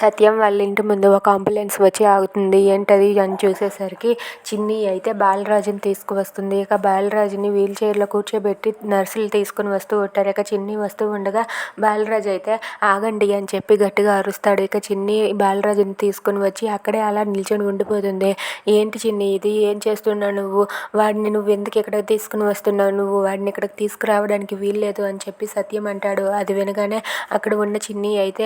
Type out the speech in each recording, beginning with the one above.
సత్యం వాళ్ళ ఇంటి ముందు ఒక అంబులెన్స్ వచ్చి ఆగుతుంది. ఏంటది? అని చూసేసరికి చిన్ని అయితే బాలరాజుని తీసుకువస్తుంది. ఇక బాలరాజుని వీల్ చైర్లో కూర్చోబెట్టి నర్సులు తీసుకుని వస్తూ ఉంటారు. ఇక చిన్ని వస్తూ ఉండగా బాలరాజు అయితే ఆగండి అని చెప్పి గట్టిగా అరుస్తాడు. ఇక చిన్ని బాలరాజుని తీసుకుని వచ్చి అక్కడే అలా నిల్చొని ఉండిపోతుంది. ఏంటి చిన్ని ఇది? ఏం చేస్తున్నావు నువ్వు? వాడిని నువ్వు ఎందుకు ఇక్కడికి తీసుకుని వస్తున్నావు నువ్వు? వాడిని ఇక్కడికి తీసుకురావడానికి వీల్లేదు అని చెప్పి సత్యం అంటాడు. అది వినగానే అక్కడ ఉన్న చిన్ని అయితే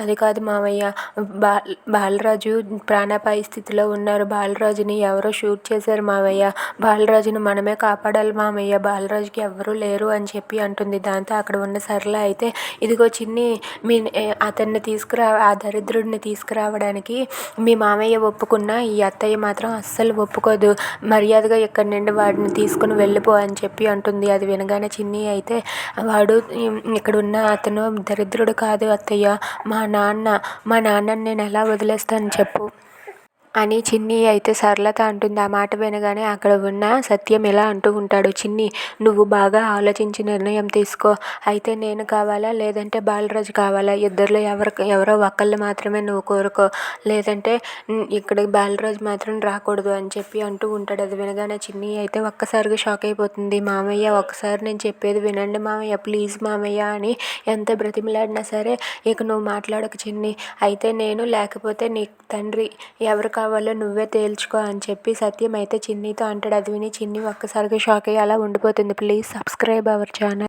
అది కాదు మామయ్య బాలరాజు ప్రాణాపాయ స్థితిలో ఉన్నారు. బాలరాజుని ఎవరో షూట్ చేశారు మామయ్య బాలరాజుని మనమే కాపాడాలి మామయ్య. బాలరాజుకి ఎవరూ లేరు అని చెప్పి అంటుంది. దాంతో అక్కడ ఉన్న సరళ అయితే ఇదిగో చిన్ని మీ అతన్ని తీసుకురా ఆ దరిద్రుడిని తీసుకురావడానికి మీ మామయ్య ఒప్పుకున్న ఈ అత్తయ్య మాత్రం అస్సలు ఒప్పుకోదు. మర్యాదగా ఇక్కడి నుండి వాడిని తీసుకుని వెళ్ళిపో అని చెప్పి అంటుంది. అది వినగానే చిన్ని అయితే వాడు ఇక్కడ ఉన్న అతను దరిద్రుడు కాదు అత్తయ్య. మా నాన్న మా నాన్నని నేను ఎలా వదిలేస్తాను చెప్పు. అని చిన్ని అయితే సరళత అంటుంది. ఆ మాట వినగానే అక్కడ ఉన్న సత్యం ఇలా అంటూ ఉంటాడు. చిన్ని నువ్వు బాగా ఆలోచించి నిర్ణయం తీసుకో. అయితే నేను కావాలా? లేదంటే బాలరాజు కావాలా? ఇద్దరిలో ఎవరు ఎవరో ఒకళ్ళు మాత్రమే నువ్వు కోరుకో. లేదంటే ఇక్కడ బాలరాజు మాత్రం రాకూడదు అని చెప్పి అంటూ ఉంటాడు. అది వినగానే చిన్ని అయితే ఒక్కసారిగా షాక్ అయిపోతుంది. మామయ్య ఒక్కసారి నేను చెప్పేది వినండి మామయ్య. ప్లీజ్ మామయ్య అని ఎంత బ్రతిమలాడినా సరే ఇక నువ్వు మాట్లాడక చిన్ని. అయితే నేను లేకపోతే నీ తండ్రి ఎవరు కావాలో నువ్వే తేల్చుకో అని చెప్పి సత్యం అయితే చిన్నీతో అంటాడు. అది విని చిన్ని ఒక్కసారిగా షాక్ అయ్యి అలా ఉండిపోతుంది. Please subscribe our channel.